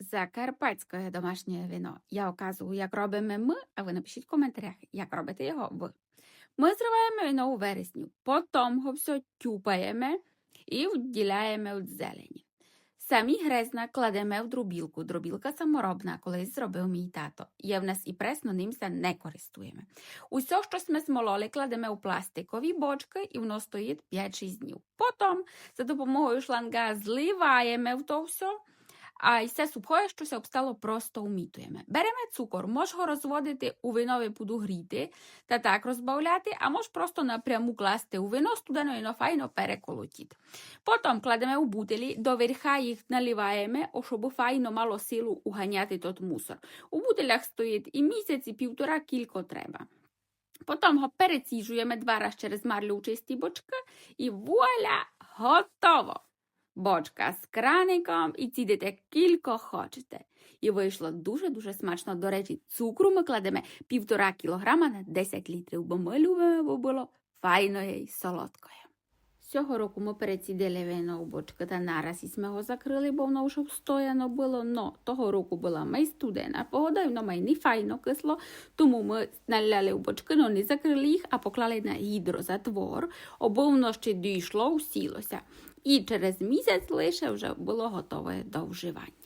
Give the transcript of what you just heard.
Закарпатське домашнє вино. Я оказую, як робимо ми, а ви напишіть в коментарях, як робите його ви. Ми зриваємо вино у вересні, потім все тюпаємо і відділяємо від зелені. Самі грезна кладемо в дробілку. Дробілка саморобна, колись зробив мій тато. Є в нас і пресно, ним се не користуємо. Усе, що ми смололи, кладемо у пластикові бочки, і воно стоїть 5-6 днів. Потім за допомогою шланга зливаємо в то все, а й все сухое, що се обстало, просто умітуємо. Беремо цукор, можеш його розводити у винові буду гріти та так розбавляти, а можеш просто напряму класти у вино студено і файно переколотіти. Потім кладемо у бутилі, до верха їх наливаємо, щоб файно мало силу уганяти тот мусор. У бутилях стоїть і місяць, і півтора кілько треба. Потім його переціжуємо два рази через марлю у чисті бочки і вуаля, готово! Бочка з краником і цідите кілько хочете. І вийшло дуже-дуже смачно. До речі, цукру ми кладемо півтора кілограма на 10 літрів, бо ми любимо, бо було файною і солодкою. Цього року ми перецідили вино у бочки та нараз і ми його закрили, бо воно вже встояно було. Но того року була май студена погода, і воно май не файно кисло, тому ми наляли у бочки, но не закрили їх, а поклали на гідрозатвор, обо воно ще дійшло, усілося. І через місяць лише вже було готове до вживання.